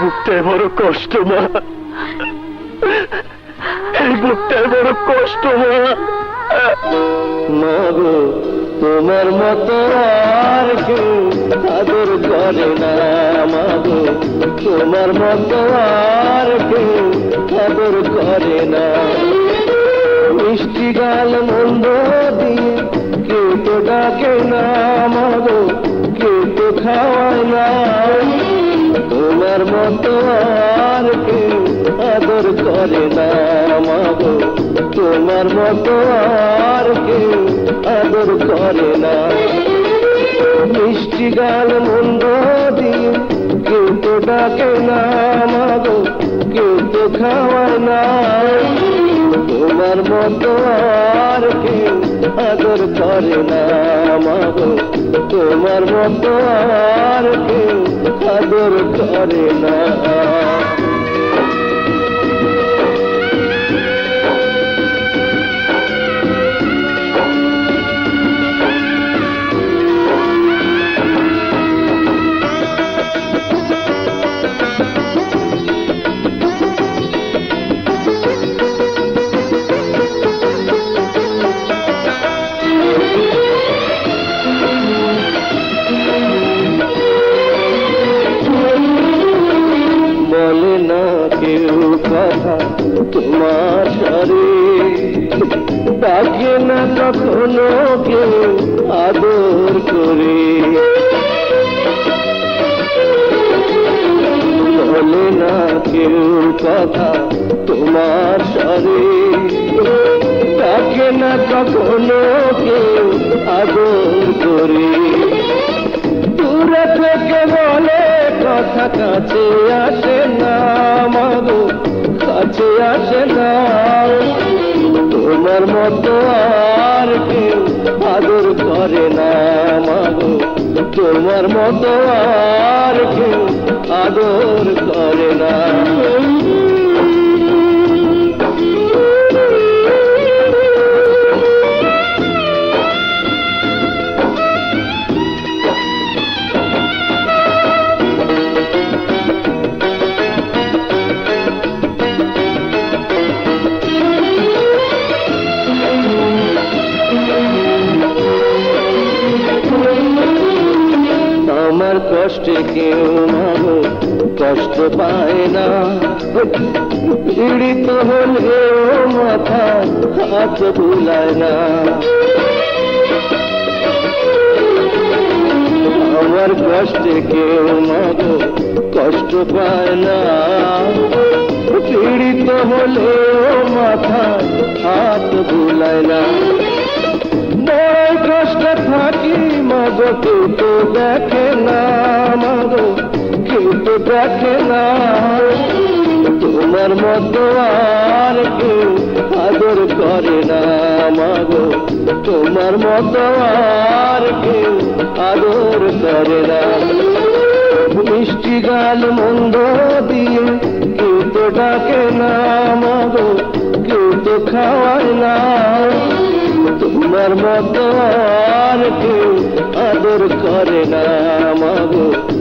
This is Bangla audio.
বুকটায় বড় কষ্ট, মা। এই বুকটায় বড় কষ্ট, মা। মা গো, তোমার মতো আর কেউ আদর করে না, মা গো। তোমার মতো আর কেউ আদর করে না। মিষ্টি গাল মন্দ দিয়ে তোমার মতো কেউ আদর করে না তোমার মতো আর কেউ আদর করে না। মিষ্টি গাল মন্দ দিয়ে কেউ তো ডাকে না কেউ তো খাওয়ায় না। তোমার মতো আর কেউ আদর করে না মাগো তোমার মতো আর কেউ আদর করে না। কেউ কথা তোমার সারে। ডাকে না কখনো কেউ আদর করে। বলে না কেউ কথা তোমার সারে। ডাকে না কখনো কেউ আদর করে। দূরে থেকে বলে কথা কাছে আসে না, মাগো, কাছে আসে না। তোমার মতো আর কেউ আদর করে না তোমার মতো আর কেউ আদর করে না। কষ্ট পায় না। পীড়িত হলেও মাথা হাত বুলায় না। আমার কষ্টে কেউ মাগো কষ্ট পায় না। পীড়িত হলেও মাথা হাত বুলায় না। কষ্ট থাকি মাগো তো দেখে না মাগো। তো দেখে না। তোমার মতো আর কেউ আদর করে না মাগো তোমার মতো আর কেউ আদর করে না। মিষ্টি গাল মন্দ দিয়ে কেউ তো ডাকে না মাগো কেউ তো খাওয়ায় না। তোমার মতো আর কেউ আদর করে না মাগো